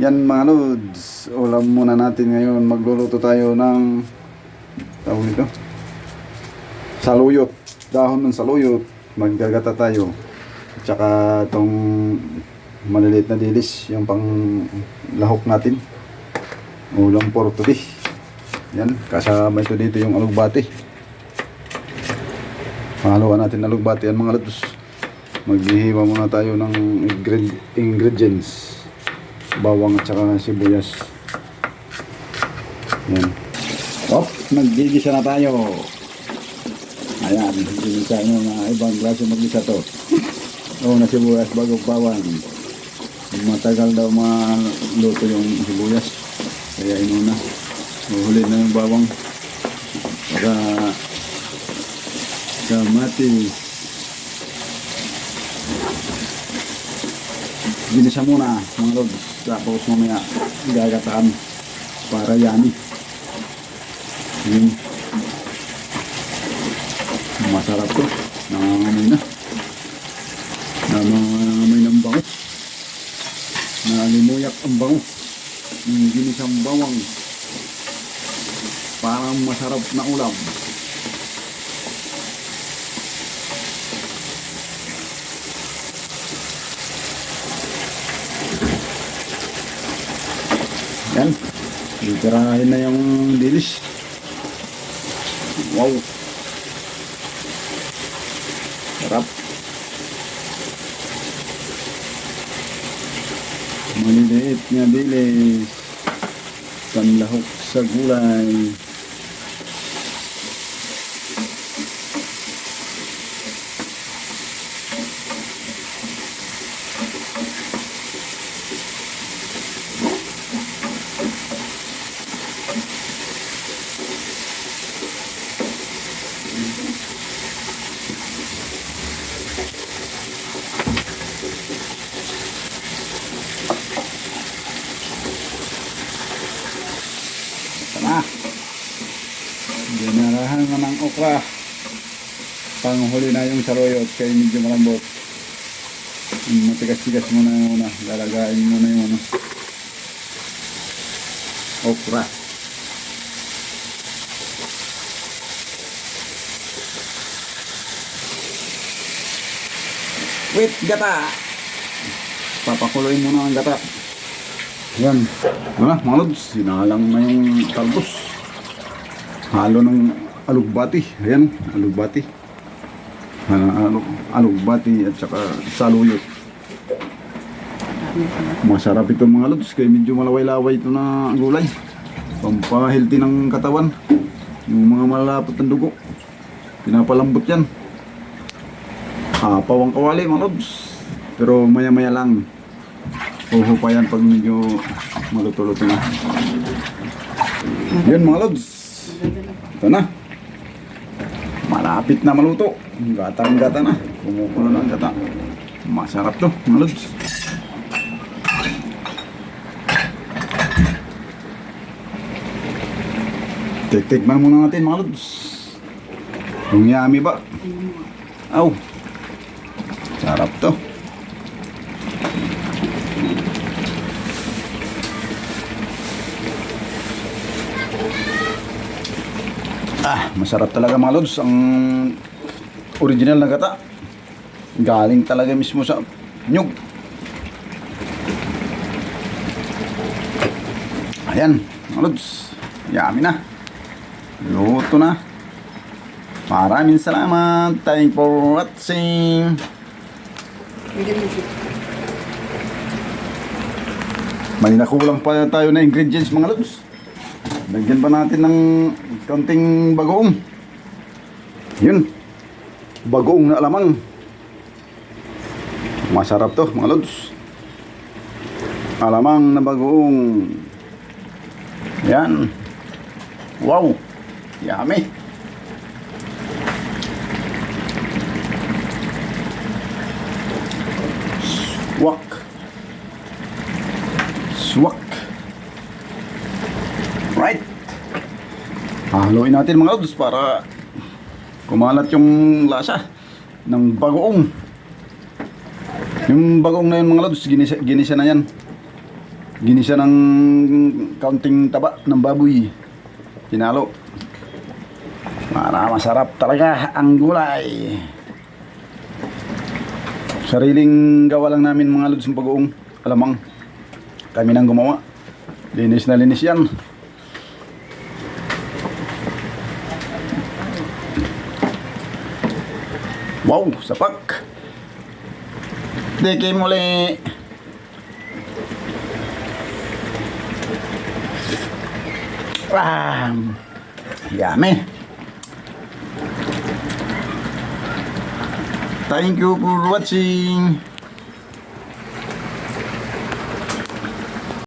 Yan mga lods, ulam muna natin ngayon. Magluluto tayo ng tawag nito. Saluyot. Dahon ng saluyot. Maggagata tayo. Tsaka itong maliliit na dilis, yung pang lahok natin. Ulam for today. Yan, kasama ito dito yung alugbati. Haluan natin alugbati yan mga lods. Maghihiwa muna tayo ng ingred- ingredients bawang at saka sibuyas. Yan. Op, naggigisa na tayo. Ayan, gigisa nyo na ibang klase maggisa to. Oo, na sibuyas bago bawang. Matagal daw maluto yung sibuyas. Kaya inuna. Uhuli na yung bawang. Para kamatis. Ginisa muna mga lods. Tapos mamaya gagataan para yummy. Yun. Masarap to. Nangangamoy na. Nangangamoy ng bango. Nalimuyak ang bango. Ng ginisang bawang. Parang masarap na ulam. Yan. Itirahin na yung dilis. Wow. Sarap. Maliliit nga dilis. Panlahok sa gulay. Dinarahan na ng okra. Panghuli na yung saroyot kaya medyo malambot. Matigas-tigas mo na muna. Lalagain mo na yung ano. Okra. Wait, gata! Papakuloyin mo na ang gata. Yan. Wala, mga lods. Sinalang na yung talbos. Halo ng alugbati. Ayan, alugbati. Ah, alug, alugbati at saka saluyot. Masarap ito mga lods. Kaya medyo malaway-laway ito na gulay. Pampahilti ng katawan. Yung mga malapot ng dugo. Pinapalambot yan. Apaw ang kawali mga lods. Pero maya-maya lang. Uho pa yan pag medyo maluto-luto na. Yan mga lods. Ito na. Malapit na maluto. Gatang-gata na. Kumukulo na ang gata. Masarap to mga lods. Tik-tikman muna natin mga lods. Kung yummy ba? Aw. Sarap to. Ah, masarap talaga mga lods. Ang original na gata. Galing talaga mismo sa nyug. Ayan, mga lods. Yummy na. Luto na. Maraming salamat. Thank for watching. May nakulang pa tayo na ingredients mga lods. Lagyan pa natin ng konting bagoong. Yun. Bagoong na alamang. Masarap to mga lods. Alamang na bagoong. Yan. Wow. Yummy. Swak. Swak. Haluin natin mga lods para kumalat yung lasa ng bagoong. Yung bagoong na yun mga lods, ginisa, ginisa na yan. Ginisa ng kaunting taba ng baboy. Tinalo. Para masarap talaga ang gulay. Sariling gawa lang namin mga lods ng pag-uong. Alamang. Kami nang gumawa. Linis na linis yan. Wow, sapak. Deke muli. Ah, yummy. Thank you for watching.